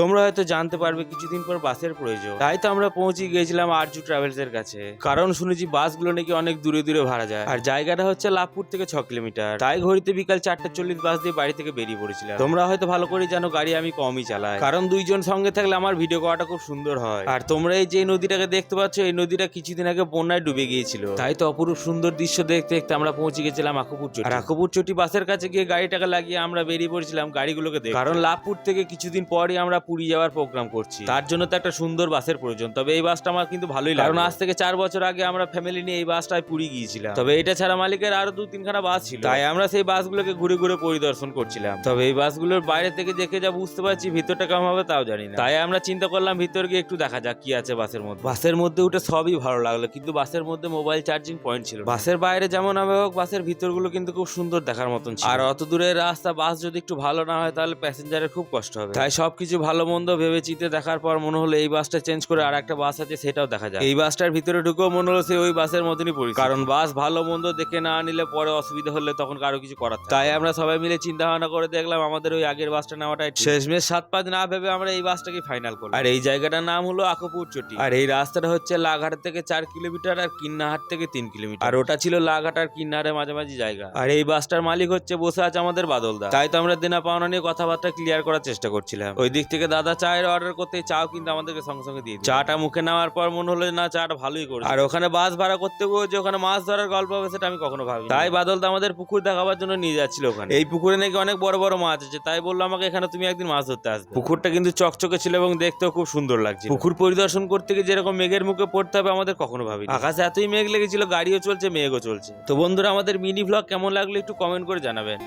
তোমরা হয়তো জানতে পারবে কিছুদিন পর বাসের প্রয়োজন। তাই তো আমরা পৌঁছে গিয়েছিলাম আরজু ট্রাভেলস এর কাছে। কারণ শুনেছি বাসগুলো নাকি অনেক দূরে দূরে ভাড়া যায়। আর জায়গাটা হচ্ছে লাভপুর থেকে ছ কিলোমিটার। তাই ঘড়িতে বিকাল চারটা চল্লিশ বাস দিয়ে বাড়ি থেকে বেরিয়ে পড়েছিলাম। তোমরা হয়তো ভালো করে জানো গাড়ি আমি কমই চালাই। কারণ দুইজন সঙ্গে থাকলে আমার ভিডিও করাটা খুব সুন্দর হয়। আর তোমরা এই যে নদীটাকে দেখতে পাচ্ছ, এই নদীটা কিছুদিন আগে বন্যায় ডুবে গিয়েছিল। তাই তো অপরূপ সুন্দর দৃশ্য দেখতে দেখতে আমরা পৌঁছে গেছিলাম আকুপুর চটি। আর আকুপুর চটি বাসের কাছে গিয়ে গাড়িটাকে লাগিয়ে আমরা বেরিয়ে পড়েছিলাম গাড়িগুলোকে দেখতে। কারণ লাভপুর থেকে কিছুদিন পরই আমরা পুরী যাওয়ার প্রোগ্রাম করছি। তার জন্য তো একটা সুন্দর বাসের প্রয়োজন তবে এই বাসটা আমার কিন্তু ভালোই লাগে কারণ আজ থেকে চার বছর আগে আমরা ফ্যামিলি নিয়ে এই বাসটায় পুরী গিয়েছিলাম। তবে এটা ছাড়া মালিকের আরও দু তিনখানা বাস ছিল। তাই আমরা সেই বাসগুলোকে ঘুরে ঘুরে পরিদর্শন করছিলাম। তবে এই বাসগুলোর বাইরে থেকে দেখে যা বুঝতে পারছি ভিতরটা কেমন হবে তাও জানি না। তাই আমরা চিন্তা করলাম ভিতর গিয়ে একটু দেখা যাক কি আছে বাসের মধ্যে। বাসের মধ্যে উঠে সবই ভালো লাগল কিন্তু বাসের মধ্যে মোবাইল চার্জিং পয়েন্ট ছিল বাসের বাইরে যেমন হবে হোক বাসের ভিতরগুলো কিন্তু খুব সুন্দর দেখার মতন ছিল। আর অত দূরের রাস্তা বাস যদি একটু ভালো না হয় তাহলে প্যাসেঞ্জারের খুব কষ্ট হবে। তাই সবকিছু ভালো মন্দ ভেবে চিতে দেখার পর মনে হলো এই বাসটা চেঞ্জ করে আর একটা বাস আছে সেটাও দেখা যায় এই বাসটার ভিতরে ঢুকেও মনে হলো সে ওই বাসের মতনই পড়ি কারণ বাস ভালো মন্দ দেখে না নিলে পরে অসুবিধা হলে তখন কারও কিছু করার তাই আমরা সবাই মিলে চিন্তা ভাবনা করে দেখলাম আমাদের ওই আগের বাসটা নেওয়াটাই। শেষমেশ সাত পাঁচ না ভেবে আমরা এই বাসটাকে ফাইনাল করলাম। আর এই জায়গাটার নাম হলো আকপুর চটি। আর এই রাস্তাটা হচ্ছে লাঘাট থেকে চার কিলোমিটার আর কিন্নাহাট থেকে তিন কিলোমিটার। আর ওটা ছিল লাঘাট আর কিন্নাহারের মাঝামাঝি জায়গা। আর এই বাসটার মালিক হচ্ছে বসে আছে আমাদের বাদলদা। তাই তো আমরা দেনা পাওনা নিয়ে কথাবার্তা ক্লিয়ার করার চেষ্টা করছিলাম। ওই দিক থেকে দাদা চায়ের অর্ডার করতে চাও কিন্তু আমাদেরকে সঙ্গে সঙ্গে দিয়ে। চাটা মুখে নেওয়ার পর মনে হলো না চাটা ভালোই করে আর ওখানে বাস ভাড়া করতে যে ওখানে মাছ ধরার গল্প হবে সেটা আমি কখনো ভাবি তাই বাদল তো আমাদের পুকুর দেখাবার জন্য নিয়ে যাচ্ছিল ওখানে। এই পুকুরে নাকি অনেক বড় বড় মাছ আছে তাই বলল আমাকে এখানে তুমি একদিন মাছ ধরতে আসবে। পুকুরটা কিন্তু চকচকে ছিল এবং দেখতেও খুব সুন্দর লাগছে পুকুর পরিদর্শন করতে গিয়ে যেরকম মেঘের মুখে পড়তে হবে আমাদের কখনো ভাবি আকাশে এতই মেঘ লেগেছিল গাড়িও চলছে মেঘও চলছে। তো বন্ধুরা আমাদের মিনি ভ্লগ কেমন লাগল একটু কমেন্ট করে জানাবেন।